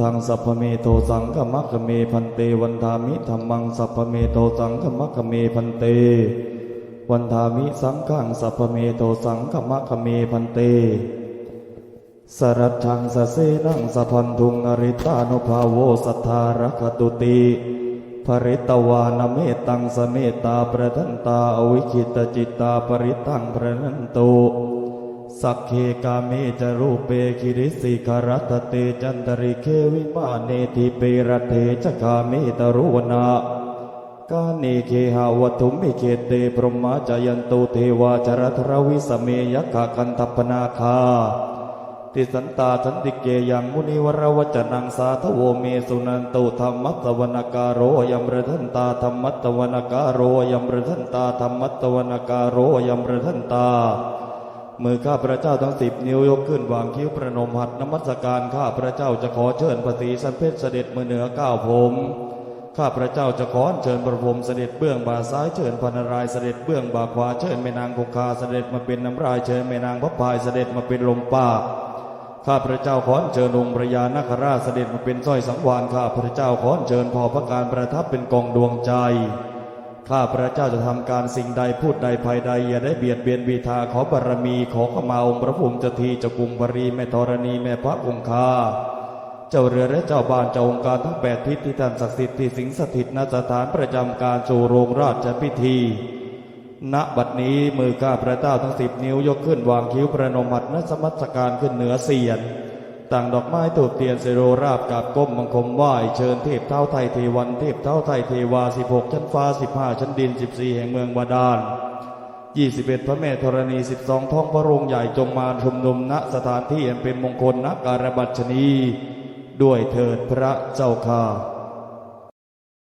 ทางสัพพเมโตสังฆมัคเมพันเตวันทามิธรรมังสัพพเมโตสังฆมัคเมพันเต วันทามิสังฆังสัพพเมโตสังฆมัคเมพันเต สรัจชังสเสนังสะพันธุงอริตานุภาโวสัทธารคตุติภริตวานเมตังสเมตตาประทันตาอวิคิตจิตตาปริตังประนันตุ สักเคกาเมจรูปเปคิริสิกรัตเตจันตริเควิมาเนติเปรเทจคาเมตรุวนากาเนเคหาวัตุมิเคเตปรมาจายันตุเทวาจรทรวิสเมยักะกันตปนาคาติสันตาสันติเกยังมุนิวรวจนังสาทโวเมสุนันตุธรรมัตวนการโรยัมรทันตาธรรมัตวนการโรยัมรทันตาธรรมัตตวนการโรยัมรทันตา มือข้าพระเจ้าทั้งสิบนิ้วยกขึ้นวางคิ้วประนมหัดนมัสการข้าพระเจ้าจะขอเชิญพระศรีสันเพชรเสด็จมือเหนือก้าวผม ข้าพระเจ้าจะขอเชิญพระพรมเสด็จเบื้องบ่าซ้ายเชิญพระนรายเสด็จเบื้องบ่าขวาเชิญแม่นางคงคาเสด็จมาเป็นน้ำลายเชิญแม่นางพระพายเสด็จมาเป็นลมปากข้าพระเจ้าขอเชิญองค์พระยานาคราชเสด็จมาเป็นสร้อยสังวานข้าพระเจ้าขอเชิญพอพระการประทับเป็นกองดวงใจ ข้าพระเจ้าจะทำการสิ่งใดพูดใดภายใด อย่าได้เบียดเบียนวีทาขอบารมีขอขมาองค์พระภูมิจทีเจ้ากรุงปรีแม่ธรณีแม่พระองคาเจ้าเรือและเจ้าบ้านเจ้าองค์การทั้งแปดทิศที่ท่านศักดิ์สิทธิ์ที่สิงสถิตณสถานประจำการสู่โรงราชพิธี ณบัดนี้มือข้าพระเจ้าทั้งสิบนิ้วยกขึ้นวางคิ้วประนมหัดนสมัสการขึ้นเหนือเสียน ต่างดอกไม้ตูบเตียนเซโรราบกับก้มมังคมไหว้เชิญเทพเท้าไทยเทวันเทพเท้าไทยเทวาสิบหกชั้นฟ้าสิบห้าชั้นดินสิบสี่แห่งเมืองบาดาลยี่สิบเอ็ดพระแม่ธรณีสิบสองท้องพระโรงใหญ่จงมาชุมนุมณสถานที่อันเป็นมงคลนักการบัชนี ด้วยเถิดพระเจ้าค่า